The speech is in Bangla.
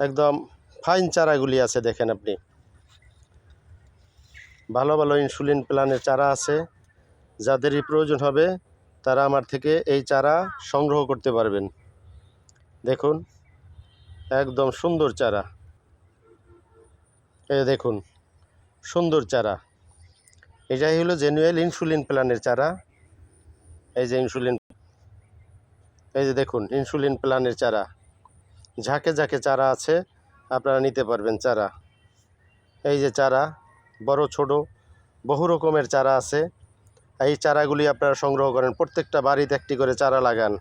একদম ফাইন চারাগুলি আছে, দেখেন আপনি। ভালো ভালো ইনসুলিন প্ল্যানের চারা আছে। যাদেরই প্রয়োজন হবে, তারা আমার থেকে এই চারা সংগ্রহ করতে পারবেন। দেখুন। একদম সুন্দর চারা। এই দেখুন, সুন্দর চারা। এটাই হলো জেনুয়েল ইনসুলিন প্ল্যানের চারা। এই যে ইনসুলিন এই যে দেখুন ইনসুলিন প্ল্যানের চারা। ঝাঁকে ঝাঁকে চারা আছে, আপনারা নিতে পারবেন চারা। এই যে চারা, বড়, ছোট, বহু রকমের চারা আছে। এই চারাগুলি আপনারা সংগ্রহ করেন, প্রত্যেকটা বাড়িতে একটি করে চারা লাগান।